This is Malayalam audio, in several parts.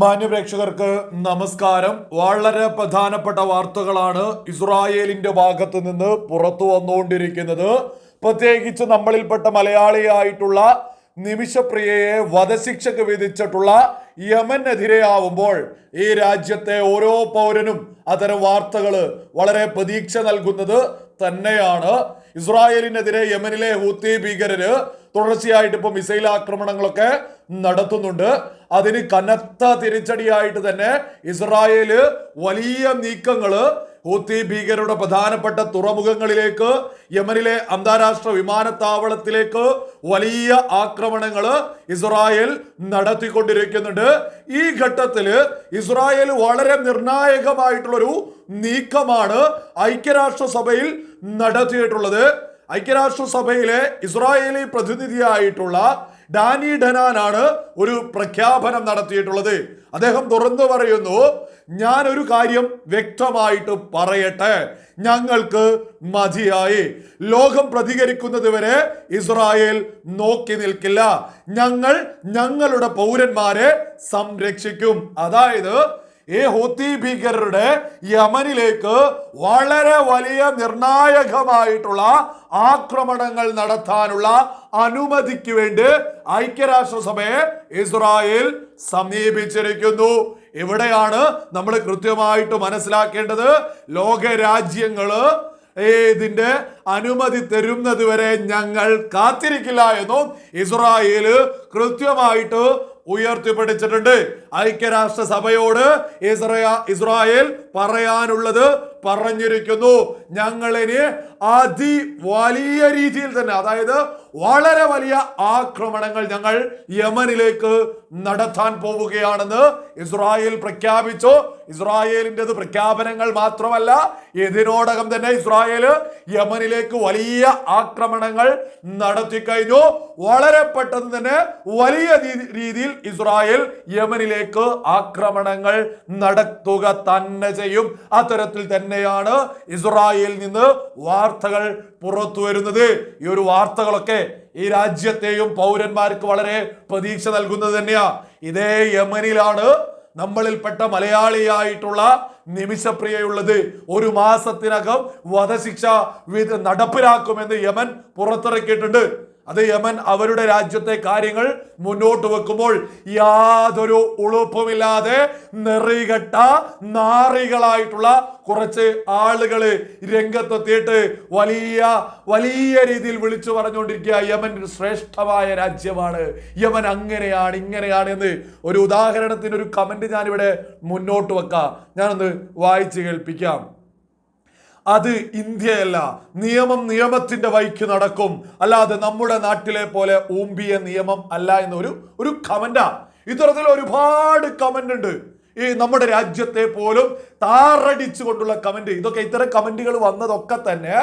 മാന്യപ്രേക്ഷകർക്ക് നമസ്കാരം. വളരെ പ്രധാനപ്പെട്ട വാർത്തകളാണ് ഇസ്രായേലിന്റെ ഭാഗത്ത് നിന്ന് പുറത്തു വന്നുകൊണ്ടിരിക്കുന്നത്. പ്രത്യേകിച്ച് നമ്മളിൽപ്പെട്ട മലയാളിയായിട്ടുള്ള നിമിഷപ്രിയയെ വധശിക്ഷക്ക് വിധിച്ചിട്ടുള്ള യമനെതിരെയാവുമ്പോൾ ഈ രാജ്യത്തെ ഓരോ പൗരനും അത്തരം വാർത്തകൾ വളരെ പ്രതീക്ഷ നൽകുന്നത് തന്നെയാണ്. ഇസ്രായേലിനെതിരെ യമനിലെ ഹൂത്തി ഭീകരര് തുടർച്ചയായിട്ട് ഇപ്പോൾ മിസൈൽ ആക്രമണങ്ങളൊക്കെ നടത്തുന്നുണ്ട്. അതിന് കനത്ത തിരിച്ചടിയായിട്ട് തന്നെ ഇസ്രായേൽ വലിയ നീക്കങ്ങൾ ഹൂത്തി ഭീകരരുടെ പ്രധാനപ്പെട്ട തുറമുഖങ്ങളിലേക്ക് യമനിലെ അന്താരാഷ്ട്ര വിമാനത്താവളത്തിലേക്ക് വലിയ ആക്രമണങ്ങൾ ഇസ്രായേൽ നടത്തിക്കൊണ്ടിരിക്കുന്നുണ്ട്. ഈ ഘട്ടത്തിൽ ഇസ്രായേൽ വളരെ നിർണായകമായിട്ടുള്ളൊരു നീക്കമാണ് ഐക്യരാഷ്ട്രസഭയിൽ നടത്തിയിട്ടുള്ളത്. ഐക്യരാഷ്ട്രസഭയിലെ ഇസ്രായേലി പ്രതിനിധിയായിട്ടുള്ള ഡാനി ഡനാനാണ് ഒരു പ്രഖ്യാപനം നടത്തിയിട്ടുള്ളത്. അദ്ദേഹം തുറന്നു പറയുന്നു ഞാൻ ഒരു കാര്യം വ്യക്തമായിട്ട് പറയട്ടെ. ഞങ്ങൾക്ക് മതിയായി. ലോകം പ്രതികരിക്കുന്നത് വരെ ഇസ്രായേൽ നോക്കി നിൽക്കില്ല. ഞങ്ങൾ ഞങ്ങളുടെ പൗരന്മാരെ സംരക്ഷിക്കും. അതായത് ഈ ഹൂത്തി ഭീകരരുടെ യമനിലേക്ക് വളരെ വലിയ നിർണായകമായിട്ടുള്ള ആക്രമണങ്ങൾ നടത്താനുള്ള അനുമതിക്ക് വേണ്ടി ഐക്യരാഷ്ട്രസഭയെ ഇസ്രായേൽ സമീപിച്ചിരിക്കുന്നു. ഇവിടെയാണ് നമ്മൾ കൃത്യമായിട്ട് മനസ്സിലാക്കേണ്ടത്. ലോക രാജ്യങ്ങൾ ഇതിന്റെ അനുമതി തരുന്നത് വരെ ഞങ്ങൾ കാത്തിരിക്കില്ല എന്നും ഇസ്രായേൽ കൃത്യമായിട്ട് ഉയർത്തിപ്പിടിച്ചിട്ടുണ്ട് ഐക്യരാഷ്ട്ര സഭയോട് ഇസ്രയ ഇസ്രായേൽ പറയാനുള്ളത് പറഞ്ഞിരിക്കുന്നു. ഞങ്ങളിനി അതി വലിയ രീതിയിൽ തന്നെ അതായത് വളരെ വലിയ ആക്രമണങ്ങൾ ഞങ്ങൾ യമനിലേക്ക് നടത്താൻ പോവുകയാണെന്ന് ഇസ്രായേൽ പ്രഖ്യാപിച്ചു. ഇസ്രായേലിന്റെത് പ്രഖ്യാപനങ്ങൾ മാത്രമല്ല ഇതിനോടകം തന്നെ ഇസ്രായേൽ യമനിലേക്ക് വലിയ ആക്രമണങ്ങൾ നടത്തി കഴിഞ്ഞു വളരെ പെട്ടെന്ന് തന്നെ വലിയ രീതിയിൽ ഇസ്രായേൽ യമനിലേക്ക് ആക്രമണങ്ങൾ നടത്തുക തന്നെ ചെയ്യും അത്തരത്തിൽ തന്നെയാണ് ഇസ്രായേലിൽ നിന്ന് വാർത്തകൾ പുറത്തു വരുന്നത്. ഈ ഒരു വാർത്തകളൊക്കെ ഈ രാജ്യത്തെയും പൗരന്മാർക്ക് വളരെ പ്രതീക്ഷ നൽകുന്നത് തന്നെയാ. ഇതേ യമനിലാണ് നമ്മളിൽപ്പെട്ട മലയാളിയായിട്ടുള്ള നിമിഷപ്രിയയുള്ളത്. ഒരു മാസത്തിനകം വധശിക്ഷ വിധ നടപ്പിലാക്കുമെന്ന് യമൻ പുറത്തിറക്കിയിട്ടുണ്ട്. അത് യമൻ അവരുടെ രാജ്യത്തെ കാര്യങ്ങൾ മുന്നോട്ട് വെക്കുമ്പോൾ യാതൊരു ഉളുപ്പുമില്ലാതെ നെറികെട്ട നാറികളായിട്ടുള്ള കുറച്ച് ആളുകൾ രംഗത്തെത്തിയിട്ട് വലിയ വലിയ രീതിയിൽ വിളിച്ചു പറഞ്ഞുകൊണ്ടിരിക്കുക. യമൻ ശ്രേഷ്ഠമായ രാജ്യമാണ്. യമൻ അങ്ങനെയാണ് ഇങ്ങനെയാണ് എന്ന് ഒരു ഉദാഹരണത്തിന് ഒരു കമന്റ് ഞാനിവിടെ മുന്നോട്ട് വെക്കാം. ഞാനൊന്ന് വായിച്ച് കേൾപ്പിക്കാം. അത് ഇന്ത്യയല്ല. നിയമം നിയമത്തിന്റെ വഴിക്ക് നടക്കും. അല്ലാതെ നമ്മുടെ നാട്ടിലെ പോലെ ഊമ്പിയ നിയമം അല്ല എന്നൊരു ഒരു കമന്റാ ഇത്തരത്തിൽ ഒരുപാട് കമന്റ് ഉണ്ട്. ഈ നമ്മുടെ രാജ്യത്തെ പോലും താറടിച്ചു കൊണ്ടുള്ള കമന്റ് ഇതൊക്കെ ഇത്തരം കമന്റുകൾ വന്നതൊക്കെ തന്നെ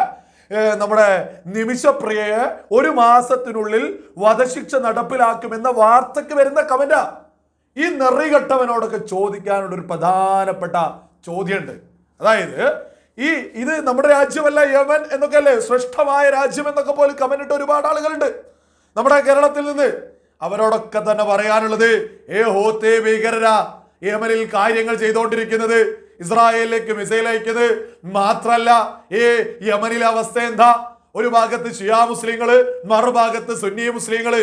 നമ്മുടെ നിമിഷപ്രിയയെ ഒരു മാസത്തിനുള്ളിൽ വധശിക്ഷ നടപ്പിലാക്കുമെന്ന വാർത്തക്ക് വരുന്ന കമന്റാ ഈ നെറികെട്ടവനോടൊക്കെ ചോദിക്കാനുള്ള ഒരു പ്രധാനപ്പെട്ട ചോദ്യമുണ്ട്. അതായത് ഈ ഇത് നമ്മുടെ രാജ്യമല്ല യമൻ എന്നൊക്കെ അല്ലേ ശ്രേഷ്ഠമായ രാജ്യം എന്നൊക്കെ പോലും കമന്റ് ഇട്ട ഒരുപാട് ആളുകളുണ്ട്. നമ്മുടെ കേരളത്തിൽ നിന്ന് അവരോടൊക്കെ തന്നെ പറയാനുള്ളത് ഏ ഹോത്തേ ഭീകരരാ യമനിൽ കാര്യങ്ങൾ ചെയ്തുകൊണ്ടിരിക്കുന്നത് ഇസ്രായേലിലേക്ക് മിസൈൽ അയക്കുന്നത് മാത്രല്ല ഏ യമനിലെ അവസ്ഥ എന്താ? ഒരു ഭാഗത്ത് ഷിയാ മുസ്ലിങ്ങൾ മറുഭാഗത്ത് സുന്നി മുസ്ലിങ്ങൾ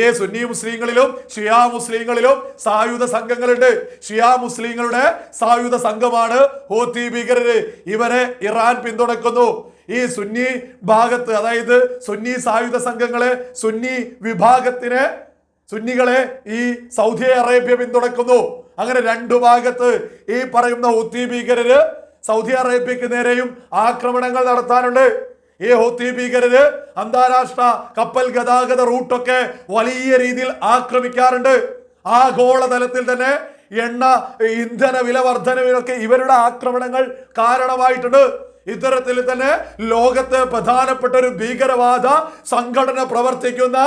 ഏ സുന്നി മുസ്ലിങ്ങളിലും ഷിയാ മുസ്ലിങ്ങളിലും സായുധ സംഘങ്ങളുണ്ട്. ഷിയാ മുസ്ലിങ്ങളുടെ സായുധ സംഘമാണ് ഹോത്തി ഭീകരര്. ഇവരെ ഇറാൻ പിന്തുണക്കുന്നു. ഈ സുന്നി ഭാഗത്ത് അതായത് സുന്നി സായുധ സംഘങ്ങളെ സുന്നി വിഭാഗത്തിനെ സുന്നികളെ ഈ സൗദി അറേബ്യ പിന്തുണക്കുന്നു. അങ്ങനെ രണ്ടു ഭാഗത്ത് ഈ പറയുന്ന ഹൂത്തി ഭീകരര് സൗദി അറേബ്യക്ക് നേരെയും ആക്രമണങ്ങൾ നടത്താനുണ്ട്. ഈ ഹൂത്തി ഭീകരര് അന്താരാഷ്ട്ര കപ്പൽ ഗതാഗത റൂട്ടൊക്കെ വലിയ രീതിയിൽ ആക്രമിക്കാറുണ്ട്. ആഗോളതലത്തിൽ തന്നെ എണ്ണ ഇന്ധന വില വർധനവിനൊക്കെ ഇവരുടെ ആക്രമണങ്ങൾ കാരണമായിട്ടുണ്ട്. ഇത്തരത്തിൽ തന്നെ ലോകത്ത് പ്രധാനപ്പെട്ട ഒരു ഭീകരവാദ സംഘടന പ്രവർത്തിക്കുന്ന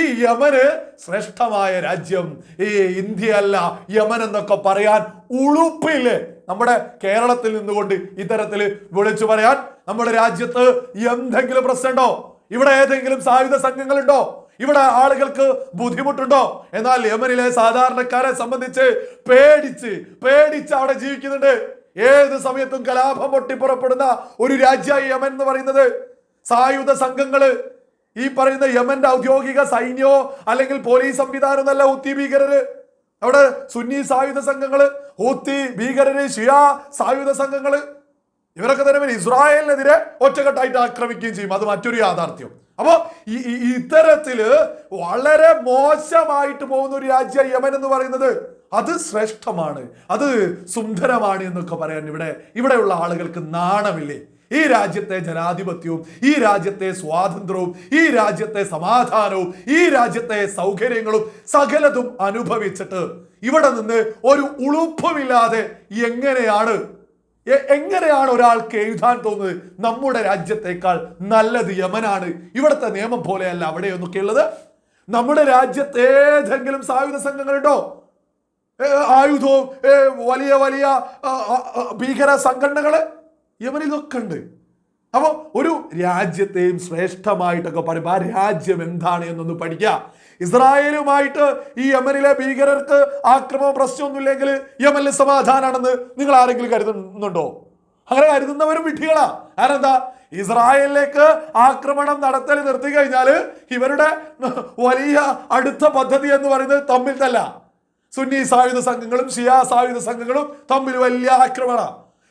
ഈ യമന് ശ്രേഷ്ഠമായ രാജ്യം ഈ ഇന്ത്യ അല്ല യമൻ എന്നൊക്കെ പറയാൻ ഉളുപ്പില്ലേ നമ്മുടെ കേരളത്തിൽ നിന്നുകൊണ്ട് ഇത്തരത്തിൽ വിളിച്ചു പറയാൻ നമ്മുടെ രാജ്യത്ത് എന്തെങ്കിലും പ്രശ്നമുണ്ടോ? ഇവിടെ ഏതെങ്കിലും സായുധ സംഘങ്ങളുണ്ടോ? ഇവിടെ ആളുകൾക്ക് ബുദ്ധിമുട്ടുണ്ടോ? എന്നാൽ യമനിലെ സാധാരണക്കാരെ സംബന്ധിച്ച് പേടിച്ച് പേടിച്ച് അവിടെ ജീവിക്കുന്നുണ്ട്. ഏത് സമയത്തും കലാപം പൊട്ടിപ്പുറപ്പെടുന്ന ഒരു രാജ്യമായി യമൻ എന്ന് പറയുന്നത് സായുധ സംഘങ്ങൾ. ഈ പറയുന്ന യമന്റെ ഔദ്യോഗിക സൈന്യോ അല്ലെങ്കിൽ പോലീസ് സംവിധാനം എന്നല്ല ഉത്തി ഭീകരര് അവിടെ സുന്നി സായുധ സംഘങ്ങൾ ഹൂത്തി ഭീകരര് ഷിയ സായുധ സംഘങ്ങൾ ഇവരൊക്കെ തന്നെ ഇസ്രായേലിനെതിരെ ഒറ്റക്കെട്ടായിട്ട് ആക്രമിക്കുകയും ചെയ്യും. അത് മറ്റൊരു യാഥാർത്ഥ്യം. അപ്പോ ഈ ഈ- ഈ ഇത്തരത്തിൽ വളരെ മോശമായിട്ട് പോകുന്ന ഒരു രാജ്യ യമൻ എന്ന് പറയുന്നത്. അത് ശ്രേഷ്ഠമാണ്. അത് സുന്ദരമാണ് എന്നൊക്കെ പറയാൻ ഇവിടെ ഇവിടെയുള്ള ആളുകൾക്ക് നാണമില്ലേ? ഈ രാജ്യത്തെ ജനാധിപത്യവും ഈ രാജ്യത്തെ സ്വാതന്ത്ര്യവും ഈ രാജ്യത്തെ സമാധാനവും ഈ രാജ്യത്തെ സൗകര്യങ്ങളും സകലതും അനുഭവിച്ചിട്ട് ഇവിടെ നിന്ന് ഒരു ഉളുപ്പുമില്ലാതെ എങ്ങനെയാണ് എങ്ങനെയാണ് ഒരാൾക്ക് എഴുതാൻ തോന്നുന്നത്? നമ്മുടെ രാജ്യത്തേക്കാൾ നല്ലത് യമനാണ്. ഇവിടുത്തെ നിയമം പോലെയല്ല അവിടെയൊന്നൊക്കെ ഉള്ളത് നമ്മുടെ രാജ്യത്ത് ഏതെങ്കിലും സായുധ സംഘങ്ങളുണ്ടോ? ആയുധവും വലിയ വലിയ ഭീകര സംഘടനകൾ? യമനിൽ ഇതൊക്കെ ഉണ്ട് അപ്പൊ ഒരു രാജ്യത്തെയും ശ്രേഷ്ഠമായിട്ടൊക്കെ പറയുമ്പോൾ ആ രാജ്യം എന്താണ് എന്നൊന്ന് പഠിക്കുക ഇസ്രായേലുമായിട്ട് ഈ യമനിലെ ഭീകരർക്ക് ആക്രമണം പ്രശ്നമൊന്നുമില്ലെങ്കിൽ യമനിൽ സമാധാനാണെന്ന് നിങ്ങൾ ആരെങ്കിലും കരുതുന്നുണ്ടോ? അങ്ങനെ കരുതുന്നവരും വിഡ്ഢികളാ. കാരണം എന്താ ഇസ്രായേലിലേക്ക് ആക്രമണം നടത്തൽ നിർത്തി കഴിഞ്ഞാൽ ഇവരുടെ വലിയ അടുത്ത പദ്ധതി എന്ന് പറയുന്നത് തമ്മിൽ തല്ല. സുന്നി സായുധ സംഘങ്ങളും ഷിയ സായുധ സംഘങ്ങളും തമ്മിൽ വലിയ ആക്രമണ.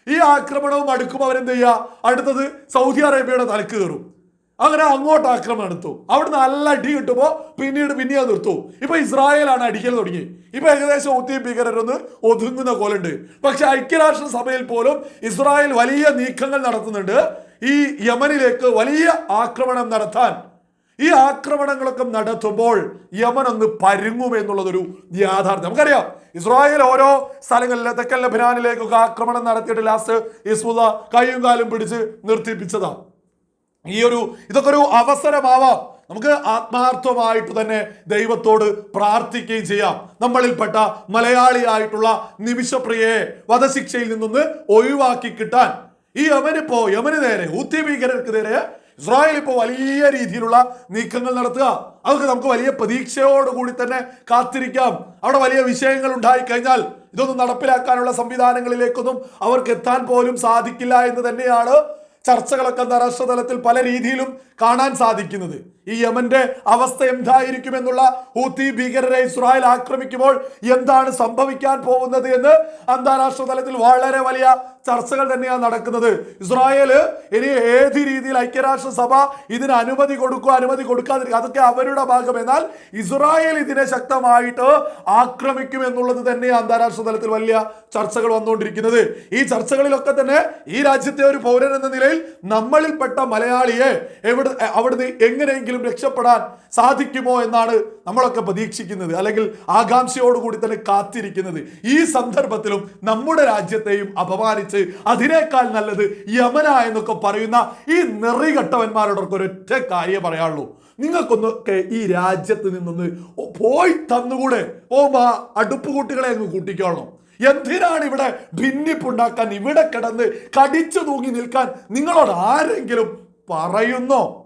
ഈ ആക്രമണവും അടുക്കും അവരെന്ത് ചെയ്യുക അടുത്തത് സൗദി അറേബ്യയുടെ തലക്ക് കയറും. അങ്ങനെ അങ്ങോട്ട് ആക്രമണം എടുത്തു അവിടുന്ന് നല്ല അടി കിട്ടുമ്പോൾ പിന്നീട് പിന്നെ അത് നിർത്തും. ഇപ്പൊ ഇസ്രായേലാണ് അടിക്കൽ തുടങ്ങി ഇപ്പൊ ഏകദേശം ഒത്തിരി ഭീകരരൊന്ന് ഒതുങ്ങുന്ന പോലുണ്ട് പക്ഷെ ഐക്യരാഷ്ട്ര സഭയിൽ പോലും ഇസ്രായേൽ വലിയ നീക്കങ്ങൾ നടത്തുന്നുണ്ട്. ഈ യമനിലേക്ക് വലിയ ആക്രമണം നടത്താൻ ഈ ആക്രമണങ്ങളൊക്കെ നടത്തുമ്പോൾ യമൻ ഒന്ന് പരുങ്ങും എന്നുള്ളതൊരു യാഥാർത്ഥ്യം. നമുക്കറിയാം ഇസ്രായേൽ ഓരോ സ്ഥലങ്ങളിൽ തെക്കൻ ലബനാനിലേക്കൊക്കെ ആക്രമണം നടത്തിയിട്ട് ലാസ്റ്റ് ഇസ്മുദ കൈയും കാലും പിടിച്ച് നിർത്തിപ്പിച്ചതാ. ഈ ഒരു ഇതൊക്കെ ഒരു അവസരമാവാം. നമുക്ക് ആത്മാർത്ഥമായിട്ട് തന്നെ ദൈവത്തോട് പ്രാർത്ഥിക്കുകയും ചെയ്യാം. നമ്മളിൽപ്പെട്ട മലയാളിയായിട്ടുള്ള നിമിഷപ്രിയയെ വധശിക്ഷയിൽ നിന്നൊന്ന് ഒഴിവാക്കി കിട്ടാൻ. ഈ യമനിപ്പോ യമന് നേരെ ഊത്തി ഭീകരർക്ക് നേരെ ഇസ്രായേൽ ഇപ്പോൾ വലിയ രീതിയിലുള്ള നീക്കങ്ങൾ നടത്തുക. അതൊക്കെ നമുക്ക് വലിയ പ്രതീക്ഷയോടുകൂടി തന്നെ കാത്തിരിക്കാം. അവിടെ വലിയ വിഷയങ്ങൾ ഉണ്ടായി കഴിഞ്ഞാൽ ഇതൊന്നും നടപ്പിലാക്കാനുള്ള സംവിധാനങ്ങളിലേക്കൊന്നും അവർക്ക് എത്താൻ പോലും സാധിക്കില്ല എന്ന് തന്നെയാണ് ചർച്ചകളൊക്കെ അന്താരാഷ്ട്ര തലത്തിൽ പല രീതിയിലും കാണാൻ സാധിക്കുന്നത്. ഈ യമന്റെ അവസ്ഥ എന്തായിരിക്കും എന്നുള്ള ഹൂത്തി ഭീകരരെ ഇസ്രായേൽ ആക്രമിക്കുമ്പോൾ എന്താണ് സംഭവിക്കാൻ പോകുന്നത് എന്ന് അന്താരാഷ്ട്ര തലത്തിൽ വളരെ വലിയ ചർച്ചകൾ തന്നെയാണ് നടക്കുന്നത്. ഇസ്രായേൽ ഇനി ഏത് രീതിയിൽ ഐക്യരാഷ്ട്ര സഭ ഇതിന് അനുമതി കൊടുക്കുക അനുമതി കൊടുക്കാതിരിക്കുക അതൊക്കെ അവരുടെ ഭാഗം. എന്നാൽ ഇസ്രായേൽ ഇതിനെ ശക്തമായിട്ട് ആക്രമിക്കും എന്നുള്ളത് തന്നെ അന്താരാഷ്ട്ര തലത്തിൽ വലിയ ചർച്ചകൾ വന്നുകൊണ്ടിരിക്കുന്നത്. ഈ ചർച്ചകളിലൊക്കെ തന്നെ ഈ രാജ്യത്തെ ഒരു പൗരൻ എന്ന നിലയിൽ നമ്മളിൽപ്പെട്ട മലയാളിയെ എവിടെ അവിടുന്ന് എങ്ങനെയെങ്കിലും രക്ഷപ്പെടാൻ സാധിക്കുമോ എന്നാണ് നമ്മളൊക്കെ പ്രതീക്ഷിക്കുന്നത്. അല്ലെങ്കിൽ ആകാംക്ഷയോടുകൂടി തന്നെ കാത്തിരിക്കുന്നത്. ഈ സന്ദർഭത്തിലും നമ്മുടെ രാജ്യത്തെയും അപമാനിച്ച് അതിനേക്കാൾ നല്ലത് യമന എന്നൊക്കെ പറയുന്ന ഈ നെറികെട്ടവന്മാരോടൊക്കെ ഒരൊറ്റ കാര്യം പറയാനുള്ളൂ. നിങ്ങൾക്കൊന്നൊക്കെ ഈ രാജ്യത്ത് നിന്നൊന്ന് പോയി തന്നുകൂടെ? ഓ മാ അടുപ്പ് കൂട്ടികളെ അങ്ങ് കൂട്ടിക്കോളണം. എന്തിനാണ് ഇവിടെ ഭിന്നിപ്പുണ്ടാക്കാൻ ഇവിടെ കിടന്ന് കടിച്ചു തൂങ്ങി നിൽക്കാൻ നിങ്ങളോട് ആരെങ്കിലും പറയുന്നോ?